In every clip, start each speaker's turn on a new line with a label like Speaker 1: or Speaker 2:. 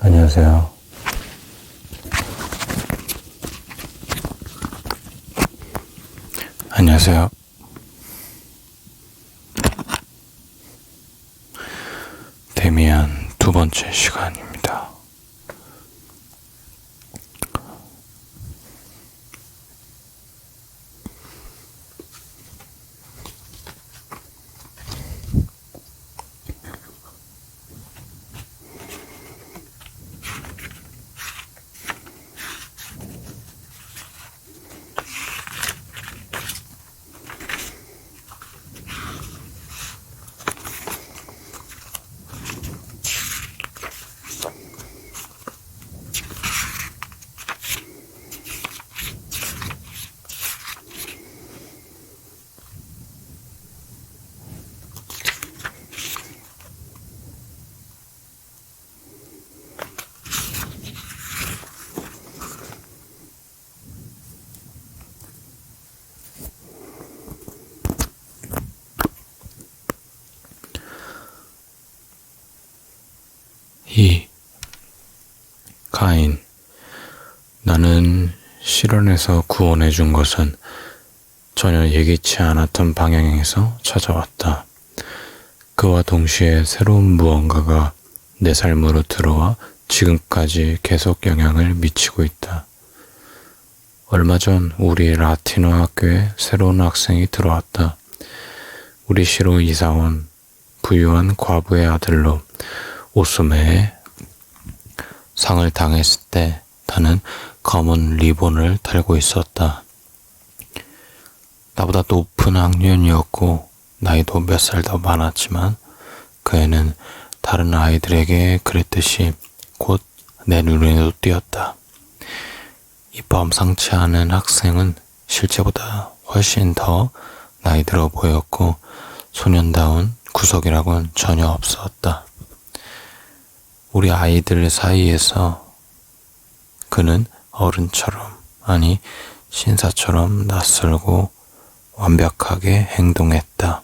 Speaker 1: 안녕하세요. 안녕하세요. 데미안 두 번째 시간입니다. 이 가인 나는 실현에서 구원해 준 것은 전혀 예기치 않았던 방향에서 찾아왔다. 그와 동시에 새로운 무언가가 내 삶으로 들어와 지금까지 계속 영향을 미치고 있다. 얼마 전 우리 라티노 학교에 새로운 학생이 들어왔다. 우리 시로 이사 온 부유한 과부의 아들로 오스메에 상을 당했을 때 나는 검은 리본을 달고 있었다. 나보다 높은 학년이었고 나이도 몇 살 더 많았지만 그 애는 다른 아이들에게 그랬듯이 곧 내 눈에도 띄었다. 이 범상치 않은 학생은 실제보다 훨씬 더 나이 들어 보였고 소년다운 구석이라곤 전혀 없었다. 우리 아이들 사이에서 그는 어른처럼, 아니, 신사처럼 낯설고 완벽하게 행동했다.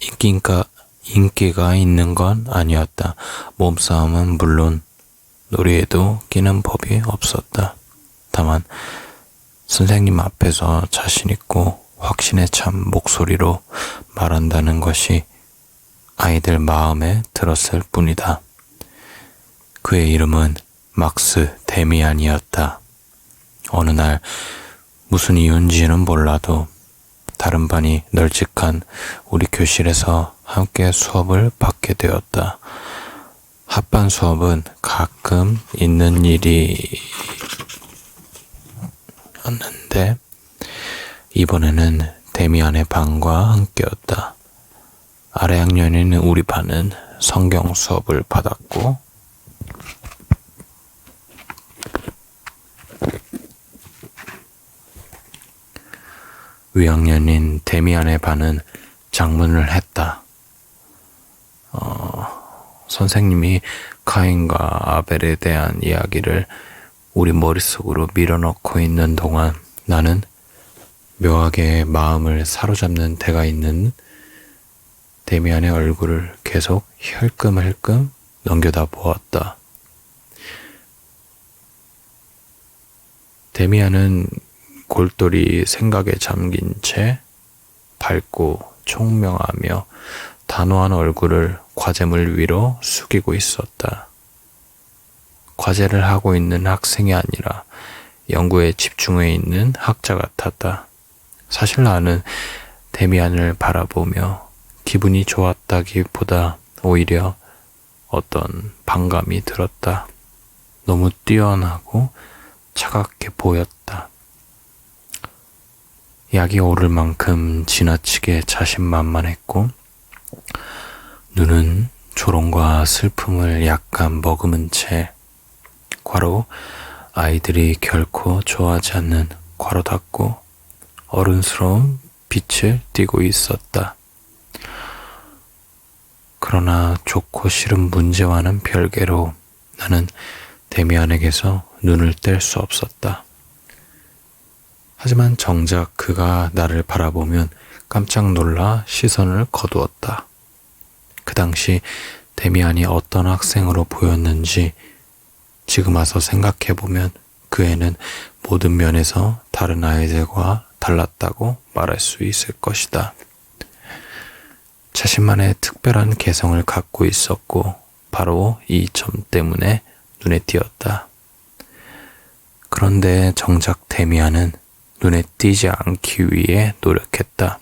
Speaker 1: 인기가, 인기가 있는 건 아니었다. 몸싸움은 물론 놀이에도 끼는 법이 없었다. 다만, 선생님 앞에서 자신있고 확신에 찬 목소리로 말한다는 것이 아이들 마음에 들었을 뿐이다. 그의 이름은 막스 데미안이었다. 어느 날 무슨 이유인지는 몰라도 다른 반이 널찍한 우리 교실에서 함께 수업을 받게 되었다. 합반 수업은 가끔 있는 일이었는데 이번에는 데미안의 반과 함께였다. 아래 학년인 우리 반은 성경 수업을 받았고 위학년인 데미안의 반은 장문을 했다. 어, 선생님이 카인과 아벨에 대한 이야기를 우리 머릿속으로 밀어넣고 있는 동안 나는 묘하게 마음을 사로잡는 데가 있는 데미안의 얼굴을 계속 혈끔혈끔 넘겨다 보았다. 데미안은 골똘히 생각에 잠긴 채 밝고 총명하며 단호한 얼굴을 과제물 위로 숙이고 있었다. 과제를 하고 있는 학생이 아니라 연구에 집중해 있는 학자 같았다. 사실 나는 데미안을 바라보며 기분이 좋았다기보다 오히려 어떤 반감이 들었다. 너무 뛰어나고 차갑게 보였다. 약이 오를 만큼 지나치게 자신만만했고, 눈은 조롱과 슬픔을 약간 머금은 채, 과로 아이들이 결코 좋아하지 않는 괄호 닫고 어른스러운 빛을 띠고 있었다. 그러나 좋고 싫은 문제와는 별개로 나는 데미안에게서 눈을 뗄 수 없었다. 하지만 정작 그가 나를 바라보면 깜짝 놀라 시선을 거두었다. 그 당시 데미안이 어떤 학생으로 보였는지 지금 와서 생각해보면 그 애는 모든 면에서 다른 아이들과 달랐다고 말할 수 있을 것이다. 자신만의 특 별한 개성을 갖고 있었고 바로 이 점 때문에 눈에 띄었다. 그런데 정작 데미안은 눈에 띄지 않기 위해 노력했다.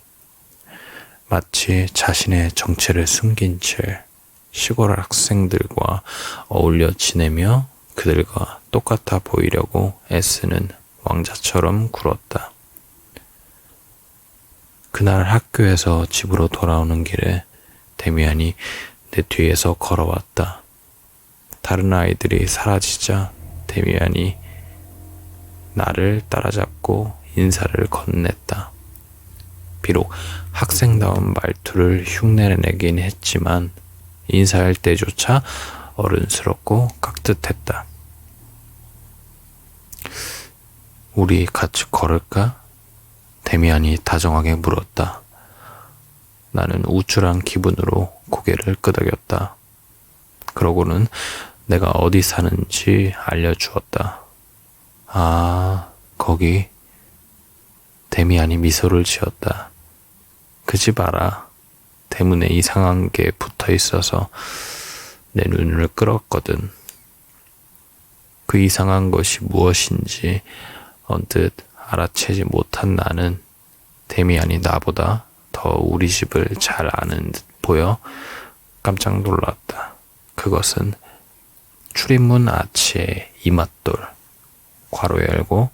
Speaker 1: 마치 자신의 정체를 숨긴 채 시골 학생들과 어울려 지내며 그들과 똑같아 보이려고 애쓰는 왕자처럼 굴었다. 그날 학교에서 집으로 돌아오는 길에 데미안이 내 뒤에서 걸어왔다. 다른 아이들이 사라지자 데미안이 나를 따라잡고 인사를 건넸다. 비록 학생다운 말투를 흉내내긴 했지만 인사할 때조차 어른스럽고 깍듯했다. 우리 같이 걸을까? 데미안이 다정하게 물었다. 나는 우쭐한 기분으로 고개를 끄덕였다. 그러고는 내가 어디 사는지 알려주었다. 아, 거기. 데미안이 미소를 지었다. 그 집 알아. 대문에 이상한 게 붙어 있어서 내 눈을 끌었거든. 그 이상한 것이 무엇인지 언뜻 알아채지 못한 나는 데미안이 나보다 더 우리 집을 잘 아는 듯 보여 깜짝 놀랐다. 그것은 출입문 아치의 이맛돌, 괄호 열고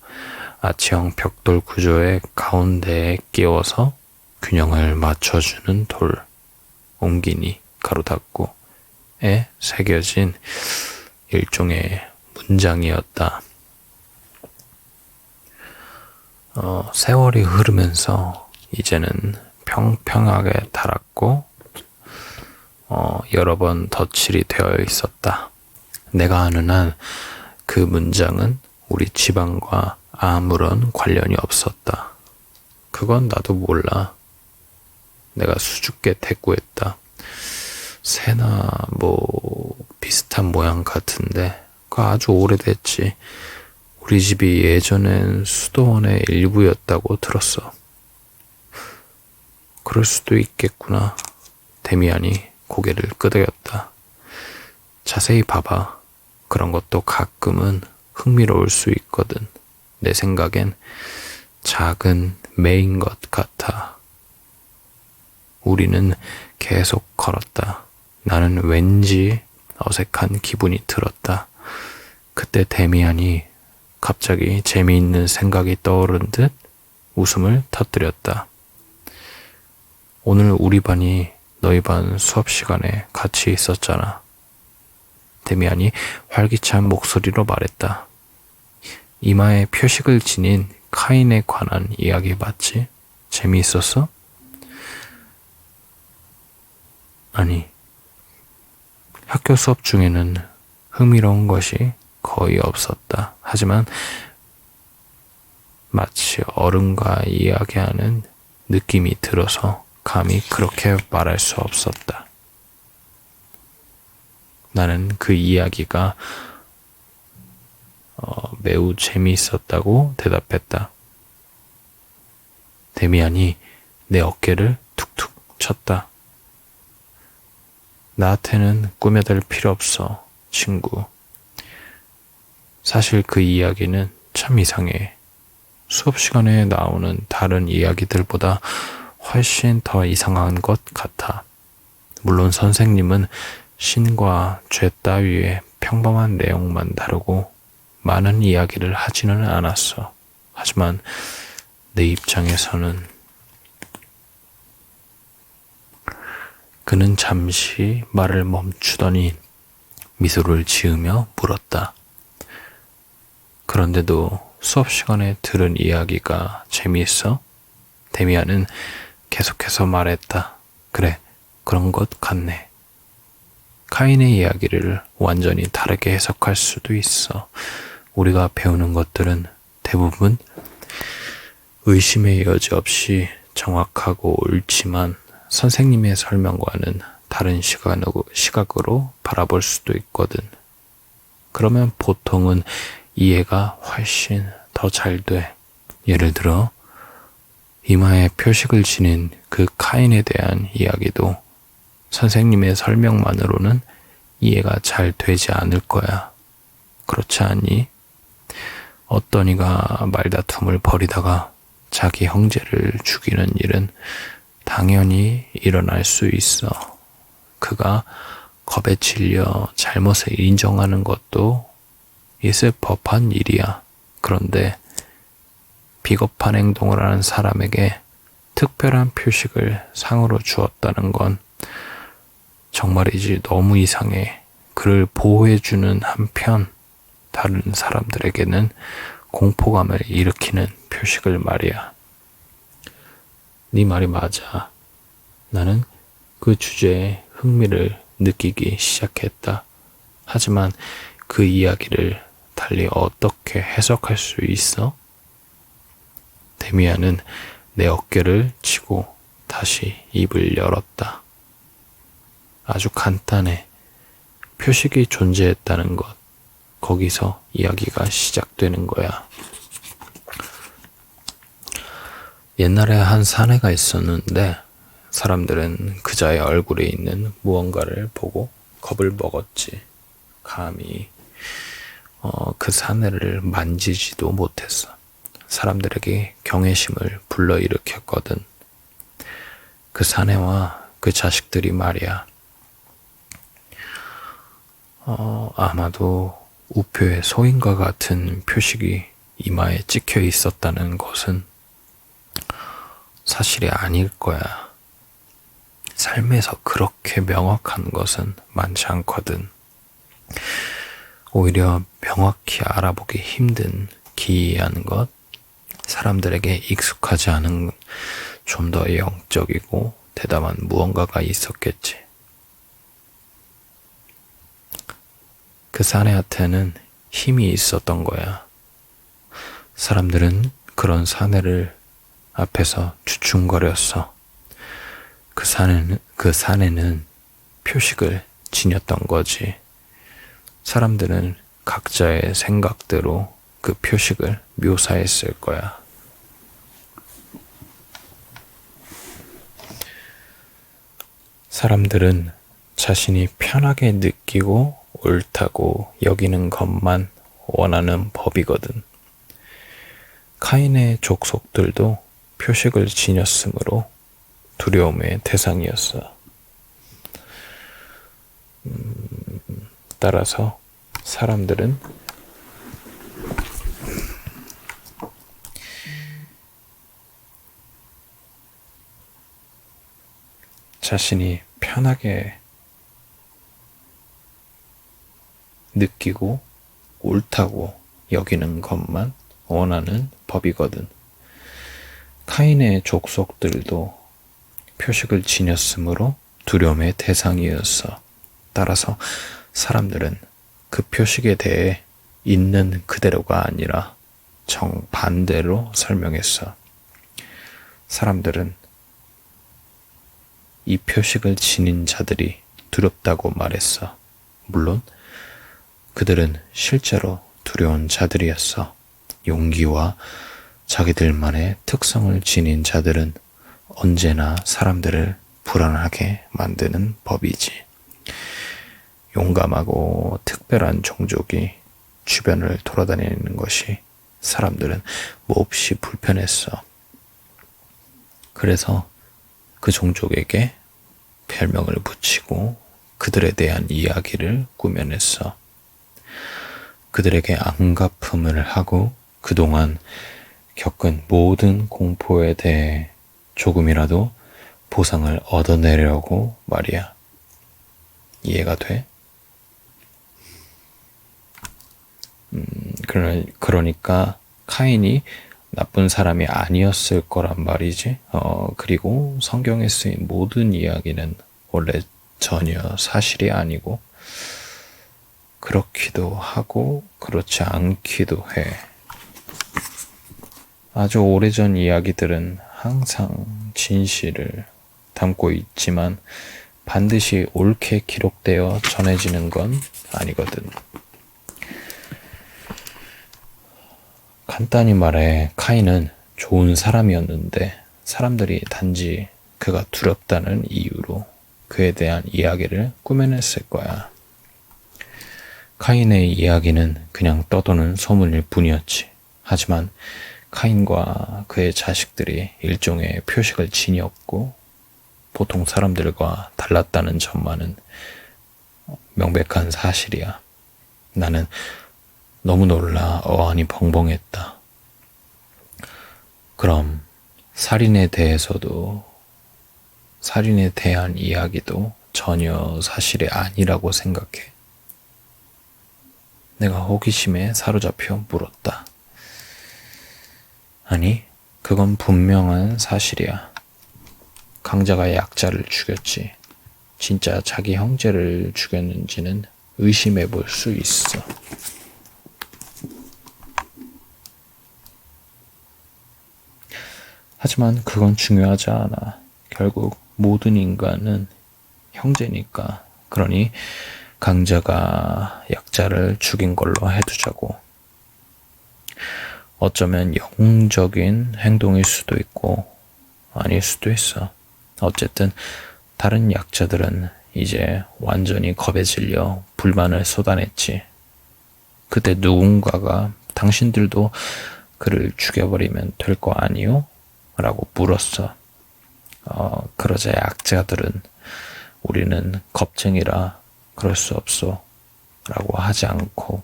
Speaker 1: 아치형 벽돌 구조의 가운데에 끼워서 균형을 맞춰주는 돌, 옹기니 가로 닫고 에 새겨진 일종의 문장이었다. 어, 세월이 흐르면서 이제는 평평하게 달았고 어, 여러 번 덧칠이 되어 있었다. 내가 아는 한 그 문장은 우리 집안과 아무런 관련이 없었다. 그건 나도 몰라. 내가 수줍게 대꾸했다. 새나 뭐 비슷한 모양 같은데 그 아주 오래됐지. 우리 집이 예전엔 수도원의 일부였다고 들었어. 그럴 수도 있겠구나. 데미안이 고개를 끄덕였다. 자세히 봐봐. 그런 것도 가끔은 흥미로울 수 있거든. 내 생각엔 작은 매인 것 같아. 우리는 계속 걸었다. 나는 왠지 어색한 기분이 들었다. 그때 데미안이 갑자기 재미있는 생각이 떠오른 듯 웃음을 터뜨렸다. 오늘 우리 반이 너희 반 수업 시간에 같이 있었잖아. 데미안이 활기찬 목소리로 말했다. 이마에 표식을 지닌 카인에 관한 이야기 맞지? 재미있었어? 아니, 학교 수업 중에는 흥미로운 것이 거의 없었다. 하지만 마치 어른과 이야기하는 느낌이 들어서 감히 그렇게 말할 수 없었다. 나는 그 이야기가 어, 매우 재미있었다고 대답했다. 데미안이 내 어깨를 툭툭 쳤다. 나한테는 꾸며댈 필요 없어, 친구. 사실 그 이야기는 참 이상해. 수업 시간에 나오는 다른 이야기들보다 훨씬 더 이상한 것 같아. 물론 선생님은 신과 죄 따위의 평범한 내용만 다루고 많은 이야기를 하지는 않았어. 하지만 내 입장에서는 그는 잠시 말을 멈추더니 미소를 지으며 물었다. 그런데도 수업 시간에 들은 이야기가 재미있어? 데미안은 계속해서 말했다. 그래, 그런 것 같네. 카인의 이야기를 완전히 다르게 해석할 수도 있어. 우리가 배우는 것들은 대부분 의심의 여지 없이 정확하고 옳지만 선생님의 설명과는 다른 시각으로, 바라볼 수도 있거든. 그러면 보통은 이해가 훨씬 더 잘 돼. 예를 들어, 이마에 표식을 지닌 그 카인에 대한 이야기도 선생님의 설명만으로는 이해가 잘 되지 않을 거야. 그렇지 않니? 어떤 이가 말다툼을 벌이다가 자기 형제를 죽이는 일은 당연히 일어날 수 있어. 그가 겁에 질려 잘못을 인정하는 것도 있을 법한 일이야. 그런데 비겁한 행동을 하는 사람에게 특별한 표식을 상으로 주었다는 건 정말이지 너무 이상해. 그를 보호해주는 한편 다른 사람들에게는 공포감을 일으키는 표식을 말이야. 네 말이 맞아. 나는 그 주제에 흥미를 느끼기 시작했다. 하지만 그 이야기를 달리 어떻게 해석할 수 있어? 데미안은 내 어깨를 치고 다시 입을 열었다. 아주 간단해. 표식이 존재했다는 것. 거기서 이야기가 시작되는 거야. 옛날에 한 사내가 있었는데 사람들은 그자의 얼굴에 있는 무언가를 보고 겁을 먹었지. 감히 어, 그 사내를 만지지도 못했어. 사람들에게 경외심을 불러일으켰거든. 그 사내와 그 자식들이 말이야. 어, 아마도 우표에 소인과 같은 표식이 이마에 찍혀 있었다는 것은 사실이 아닐 거야. 삶에서 그렇게 명확한 것은 많지 않거든. 오히려 명확히 알아보기 힘든 기이한 것, 사람들에게 익숙하지 않은 좀 더 영적이고 대담한 무언가가 있었겠지. 그 사내한테는 힘이 있었던 거야. 사람들은 그런 사내를 앞에서 주춤거렸어. 그 사내는, 그 사내는 표식을 지녔던 거지. 사람들은 각자의 생각대로 그 표식을 묘사했을 거야. 사람들은 자신이 편하게 느끼고 옳다고 여기는 것만 원하는 법이거든. 카인의 족속들도 표식을 지녔으므로 두려움의 대상이었어. 음, 따라서 사람들은 자신이 편하게 느끼고 옳다고 여기는 것만 원하는 법이거든. 카인의 족속들도 표식을 지녔으므로 두려움의 대상이었어. 따라서 사람들은 그 표식에 대해 있는 그대로가 아니라 정반대로 설명했어. 사람들은 이 표식을 지닌 자들이 두렵다고 말했어. 물론 그들은 실제로 두려운 자들이었어. 용기와 자기들만의 특성을 지닌 자들은 언제나 사람들을 불안하게 만드는 법이지. 용감하고 특별한 종족이 주변을 돌아다니는 것이 사람들은 몹시 불편했어. 그래서 그 종족에게 별명을 붙이고 그들에 대한 이야기를 꾸며냈어. 그들에게 안갚음을 하고 그동안 겪은 모든 공포에 대해 조금이라도 보상을 얻어내려고 말이야. 이해가 돼? 음, 그러니까 카인이 나쁜 사람이 아니었을 거란 말이지. 어, 그리고 성경에 쓰인 모든 이야기는 원래 전혀 사실이 아니고, 그렇기도 하고, 그렇지 않기도 해. 아주 오래전 이야기들은 항상 진실을 담고 있지만 반드시 옳게 기록되어 전해지는 건 아니거든. 간단히 말해 카인은 좋은 사람이었는데 사람들이 단지 그가 두렵다는 이유로 그에 대한 이야기를 꾸며냈을 거야. 카인의 이야기는 그냥 떠도는 소문일 뿐이었지. 하지만 카인과 그의 자식들이 일종의 표식을 지녔고 보통 사람들과 달랐다는 점만은 명백한 사실이야. 나는 너무 놀라 어안이 벙벙했다. 그럼 살인에 대해서도 살인에 대한 이야기도 전혀 사실이 아니라고 생각해. 내가 호기심에 사로잡혀 물었다. 아니, 그건 분명한 사실이야. 강자가 약자를 죽였지. 진짜 자기 형제를 죽였는지는 의심해 볼 수 있어. 하지만 그건 중요하지 않아. 결국 모든 인간은 형제니까. 그러니 강자가 약자를 죽인 걸로 해두자고. 어쩌면 영웅적인 행동일 수도 있고 아닐 수도 있어. 어쨌든 다른 약자들은 이제 완전히 겁에 질려 불만을 쏟아냈지. 그때 누군가가 당신들도 그를 죽여버리면 될 거 아니요? 라고 물었어. 어, 그러자 약자들은 우리는 겁쟁이라 그럴 수 없어. 라고 하지 않고,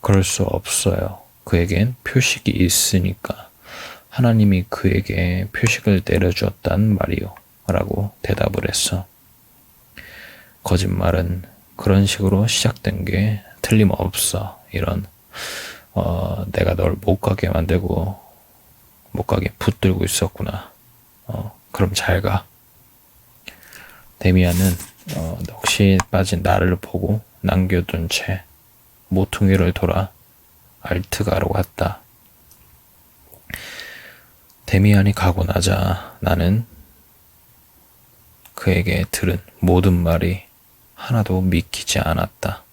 Speaker 1: 그럴 수 없어요. 그에겐 표식이 있으니까 하나님이 그에게 표식을 내려주었단 말이요. 라고 대답을 했어. 거짓말은 그런 식으로 시작된 게 틀림없어. 이런, 어, 내가 널 못 가게 만들고, 못 가게 붙들고 있었구나. 어, 그럼 잘 가. 데미안은, 어, 넋이 빠진 나를 보고 남겨둔 채 모퉁이를 돌아 알트가로 갔다. 데미안이 가고 나자 나는 그에게 들은 모든 말이 하나도 믿기지 않았다.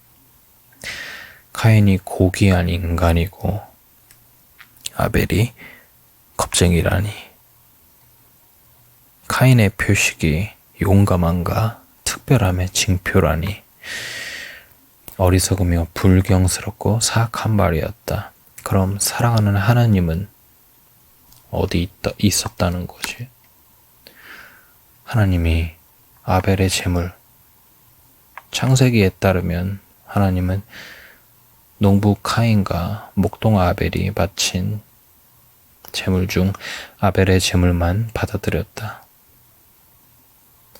Speaker 1: 카인이 고귀한 인간이고 아벨이 겁쟁이라니. 카인의 표식이 용감한가 특별함의 징표라니. 어리석으며 불경스럽고 사악한 말이었다. 그럼 사랑하는 하나님은 어디 있다, 있었다는 거지? 하나님이 아벨의 재물, 창세기에 따르면 하나님은 농부 카인과 목동 아벨이 바친 재물 중 아벨의 재물만 받아들였다.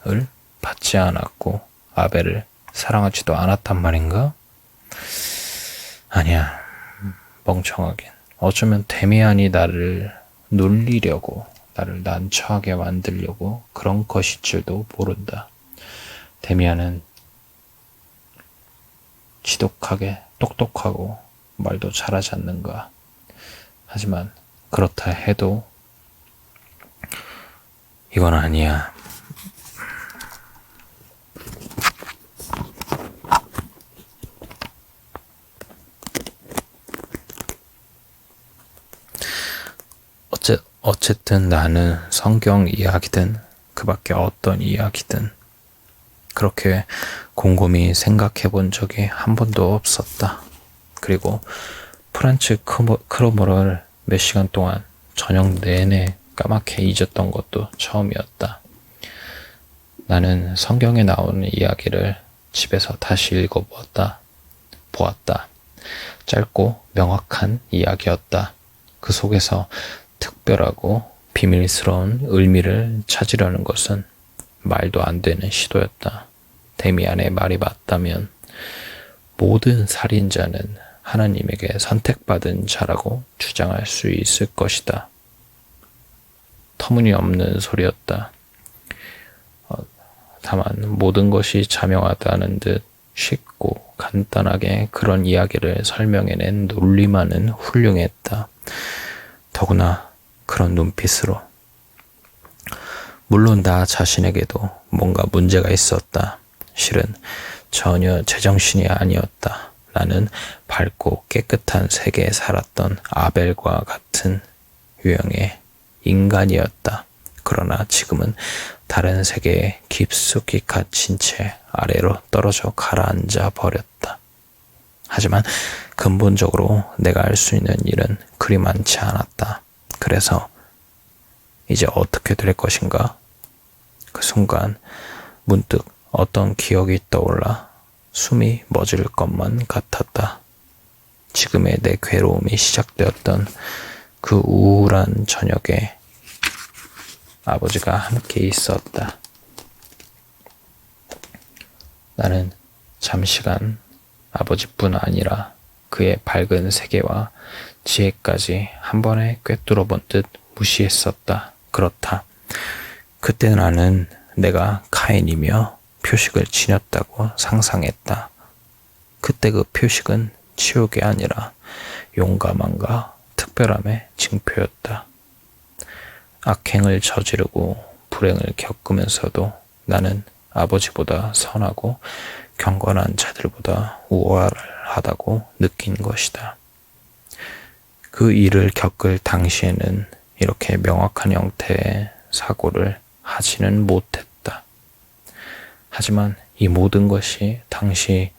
Speaker 1: 을 받지 않았고 아벨을 사랑하지도 않았단 말인가? 아니야. 멍청하긴. 어쩌면 데미안이 나를 놀리려고, 나를 난처하게 만들려고 그런 것일 줄도 모른다. 데미안은 지독하게 똑똑하고 말도 잘하지 않는가. 하지만 그렇다 해도 이건 아니야. 어째, 어쨌든 나는 성경 이야기든 그 밖에 어떤 이야기든 그렇게 곰곰이 생각해 본 적이 한 번도 없었다. 그리고 프란츠 크로머를 몇 시간 동안 저녁 내내 까맣게 잊었던 것도 처음이었다. 나는 성경에 나오는 이야기를 집에서 다시 읽어보았다. 보았다. 짧고 명확한 이야기였다. 그 속에서 특별하고 비밀스러운 의미를 찾으려는 것은 말도 안 되는 시도였다. 데미안의 말이 맞다면 모든 살인자는 하나님에게 선택받은 자라고 주장할 수 있을 것이다. 터무니없는 소리였다. 어, 다만 모든 것이 자명하다는 듯 쉽고 간단하게 그런 이야기를 설명해낸 논리만은 훌륭했다. 더구나 그런 눈빛으로 물론 나 자신에게도 뭔가 문제가 있었다. 실은 전혀 제정신이 아니었다. 나는 밝고 깨끗한 세계에 살았던 아벨과 같은 유형의 인간이었다. 그러나 지금은 다른 세계에 깊숙이 갇힌 채 아래로 떨어져 가라앉아 버렸다. 하지만 근본적으로 내가 할 수 있는 일은 그리 많지 않았다. 그래서 이제 어떻게 될 것인가? 그 순간 문득 어떤 기억이 떠올라 숨이 멎을 것만 같았다. 지금의 내 괴로움이 시작되었던 그 우울한 저녁에 아버지가 함께 있었다. 나는 잠시간 아버지뿐 아니라 그의 밝은 세계와 지혜까지 한 번에 꿰뚫어 본 듯 무시했었다. 그렇다. 그때 나는 내가 카인이며 표식을 지녔다고 상상했다. 그때 그 표식은 치욕이 아니라 용감함과 특별함의 징표였다. 악행을 저지르고 불행을 겪으면서도 나는 아버지보다 선하고 경건한 자들보다 우월하다고 느낀 것이다. 그 일을 겪을 당시에는 이렇게 명확한 형태의 사고를 하지는 못했다. 하지만 이 모든 것이 당시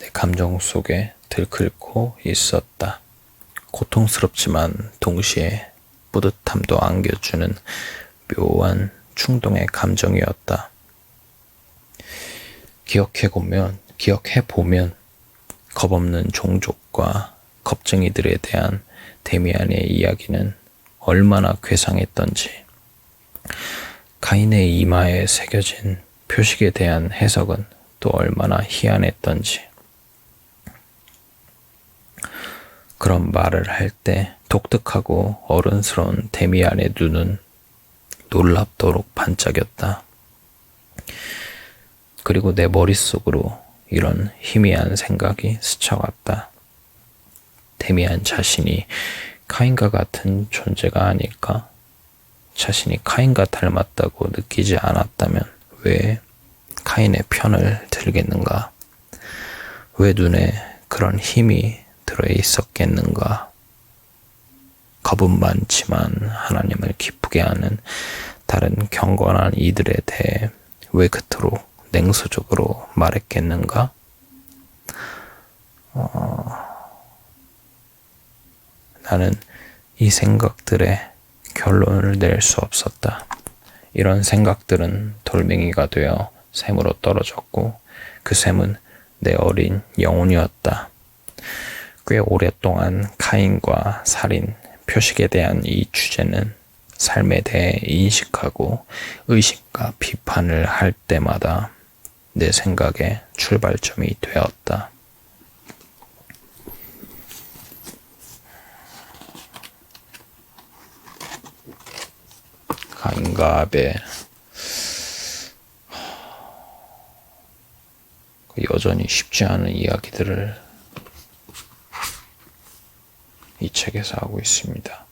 Speaker 1: 내 감정 속에 들끓고 있었다. 고통스럽지만 동시에 뿌듯함도 안겨주는 묘한 충동의 감정이었다. 기억해 보면, 기억해 보면 겁없는 종족과 겁쟁이들에 대한 데미안의 이야기는 얼마나 괴상했던지 카인의 이마에 새겨진 표식에 대한 해석은 또 얼마나 희한했던지 그런 말을 할 때 독특하고 어른스러운 데미안의 눈은 놀랍도록 반짝였다. 그리고 내 머릿속으로 이런 희미한 생각이 스쳐갔다. 데미안 자신이 카인과 같은 존재가 아닐까? 자신이 카인과 닮았다고 느끼지 않았다면 왜 카인의 편을 들겠는가? 왜 눈에 그런 힘이 들어 있었겠는가? 겁은 많지만 하나님을 기쁘게 하는 다른 경건한 이들에 대해 왜 그토록 냉소적으로 말했겠는가? 어... 나는 이 생각들에 결론을 낼 수 없었다. 이런 생각들은 돌멩이가 되어 샘으로 떨어졌고 그 샘은 내 어린 영혼이었다. 꽤 오랫동안 카인과 살인, 표식에 대한 이 주제는 삶에 대해 인식하고 의식과 비판을 할 때마다 내 생각의 출발점이 되었다. 아벨 그 여전히 쉽지 않은 이야기들을 이 책에서 하고 있습니다.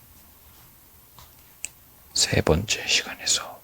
Speaker 1: 세 번째 시간에서